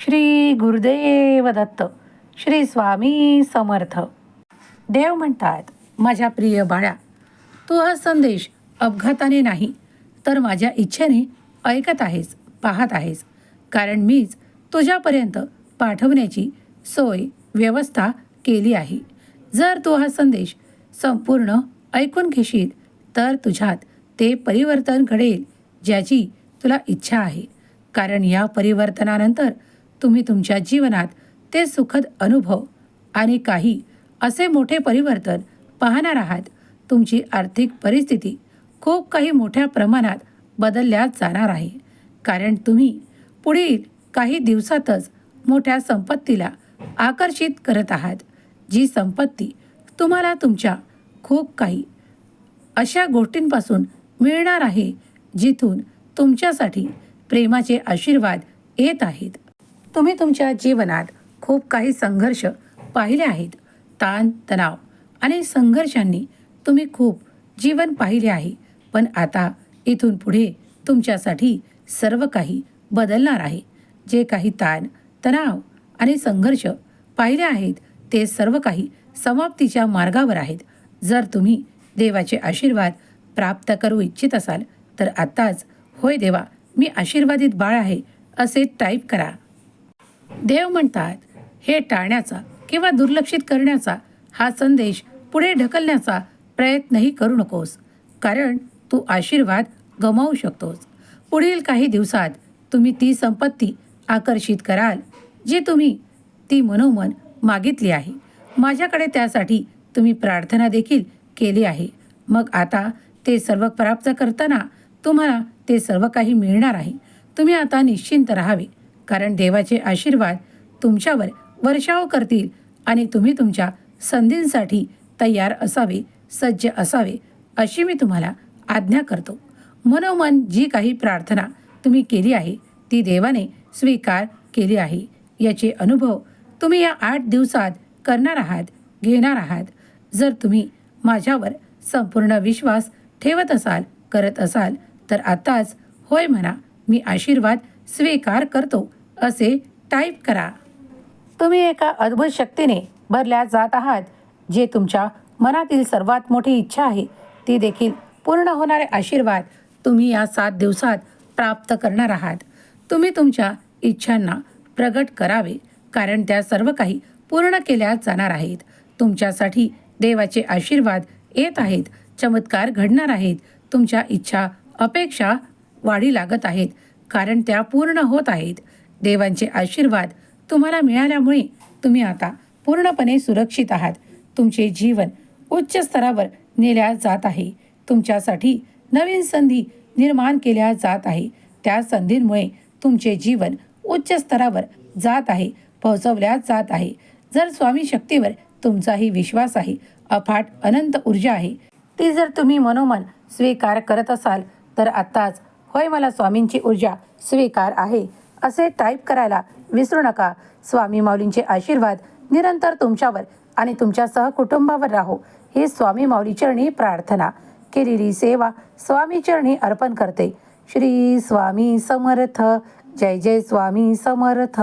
श्री गुरुदेव दत्त श्री स्वामी समर्थ. देव म्हणतात माझ्या प्रिय बाळा तू हा संदेश अपघाताने नाही तर माझ्या इच्छेने ऐकत आहेस पाहत आहेस. कारण मीच तुझ्यापर्यंत पाठवण्याची सोय व्यवस्था केली आहे. जर तू हा संदेश संपूर्ण ऐकून घेशील तर तुझ्यात ते परिवर्तन घडेल ज्याची तुला इच्छा आहे. कारण या परिवर्तनानंतर तुम्ही तुमच्या जीवनात ते सुखद अनुभव आणि काही असे मोठे परिवर्तन पाहणार आहात. तुमची आर्थिक परिस्थिती खूप काही मोठ्या प्रमाणात बदलल्या जाणार आहे. कारण तुम्ही पुढील काही दिवसातच मोठ्या संपत्तीला आकर्षित करत आहात. जी संपत्ती तुम्हाला तुमच्या खूप काही अशा गोष्टींपासून मिळणार आहे जिथून तुमच्यासाठी प्रेमाचे आशीर्वाद येत आहेत. तुम्ही तुमच्या जीवनात खूप काही संघर्ष पाहिले आहेत. ताण तणाव आणि संघर्षांनी तुम्ही खूप जीवन पाहिले आहे. पण आता इथून पुढे तुमच्यासाठी सर्व काही बदलणार आहे. जे काही ताण तणाव आणि संघर्ष पाहिले आहेत ते सर्व काही समाप्तीच्या मार्गावर आहेत. जर तुम्ही देवाचे आशीर्वाद प्राप्त करू इच्छित असाल तर आत्ताच होय देवा मी आशीर्वादित बाळ आहे असे टाईप करा. देव म्हणतात हे टाळण्याचा किंवा दुर्लक्षित करण्याचा हा संदेश पुढे ढकलण्याचा प्रयत्नही करू नकोस कारण तू आशीर्वाद गमावू शकतोस. पुढील काही दिवसात तुम्ही ती संपत्ती आकर्षित कराल जी तुम्ही ती मनोमन मागितली आहे. माझ्याकडे त्यासाठी तुम्ही प्रार्थना देखील केली आहे. मग आता ते सर्व प्राप्त करताना तुम्हाला ते सर्व काही मिळणार आहे. तुम्ही आता निश्चिंत राहावे. कारण देवाचे आशीर्वाद तुमच्यावर वर्षाव करतील आणि तुम्ही तुमच्या संधींसाठी तयार असावे सज्ज असावे अशी मी तुम्हाला आज्ञा करतो. मनोमन जी काही प्रार्थना तुम्ही केली आहे ती देवाने स्वीकार केली आहे. याचे अनुभव तुम्ही या आठ दिवसात करणार आहात घेणार आहात. जर तुम्ही माझ्यावर संपूर्ण विश्वास ठेवत असाल करत असाल तर आताच होय म्हणा मी आशीर्वाद स्वीकार करतो. असे टाईप करा. तुम्ही एका अद्भुत शक्तीने भरल्या जात आहात जे तुमच्या मनातील सर्वात मोठी इच्छा आहे. ती देखील पूर्ण होणारे आशीर्वाद तुम्ही या सात दिवसात प्राप्त करणार आहात. तुम्ही तुमच्या इच्छांना प्रगट करावे कारण त्या सर्व काही पूर्ण केल्या जाणार आहेत. तुमच्यासाठी देवाचे आशीर्वाद येत आहेत चमत्कार घडणार आहेत. तुमच्या इच्छा अपेक्षा वाढी लागत आहेत कारण त्या पूर्ण होत आहेत. देवांचे आशीर्वाद तुम्हाला मिळाल्यामुळे तुम्ही आता पूर्णपणे सुरक्षित आहात. तुमचे जीवन उच्च स्तरावर नेल्या जात आहे. तुमच्यासाठी नवीन संधी निर्माण केल्या जात आहे. त्या संधींमुळे तुमचे जीवन उच्च स्तरावर जात आहे पोहोचवल्या जात आहे. जर स्वामी शक्तीवर तुमचाही विश्वास आहे अफाट अनंत ऊर्जा आहे ती जर तुम्ही मनोमन स्वीकार करत असाल तर आत्ताच होय मला स्वामींची ऊर्जा स्वीकार आहे. असे टाईप करायला विसरू नका. स्वामी माऊलींचे आशीर्वाद निरंतर तुमच्यावर आणि तुमच्या सहकुटुंबावर राहो. ही स्वामी माऊली चरणी प्रार्थना. केलेली सेवा स्वामी चरणी अर्पण करते. श्री स्वामी समर्थ. जय जय स्वामी समर्थ.